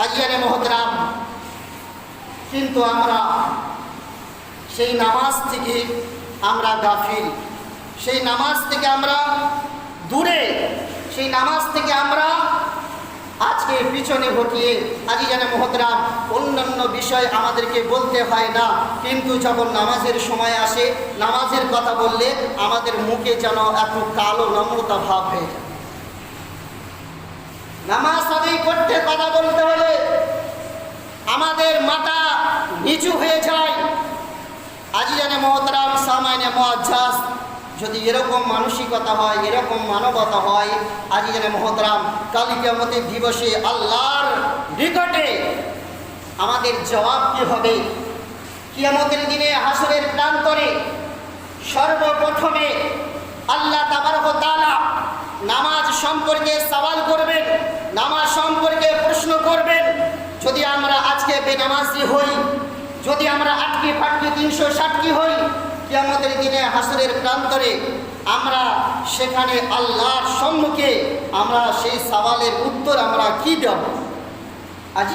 আজিয়ারে মহতরাম। কিন্তু আমরা সেই নামাজ থেকে আমরা গাফিল। সেই নামাজ থেকে আমরা দূরে। সেই নামাজ থেকে আমরা আজকে পিছনে ঘটিয়ে আজ যেন মহতরাম অন্যান্য বিষয় আমাদেরকে বলতে হয় না। কিন্তু যখন নামাজের সময় আসে, নামাজের কথা বললে আমাদের মুখে যেন এত কালো নম্রতা ভাব হয়ে যায়। নামাজ আদায় করতে কথা বলতে আমাদের মাথা নিচু হয়ে যায়। আজি জানে মহতরাম, সামাইনে মহাজাস যদি এরকম মানসিকতা হয়, এরকম মানবতা হয়, আজি জানে মহতরাম কালিকামতি দিবসে আল্লাহর নিকটে আমাদের জবাব কি হবে? কিয়ামতের দিনে হাসরের প্রান্তরে সর্বপ্রথমে আল্লাহ তাবারক তাআলা নামাজ সম্পর্কে সওয়াল করবেন। নামাজ সম্পর্কে প্রশ্ন করবেন যদি আমরা আজকে বেনামাজি হই। যদি আমরা আটকে ফাটকে তিনশো ষাটকে হই কি আমাদের দিনে হাসরের প্রান্তরে আমরা সেখানে আল্লাহর সম্মুখে আমরা সেই সওয়ালের উত্তর আমরা কি দেব? আজ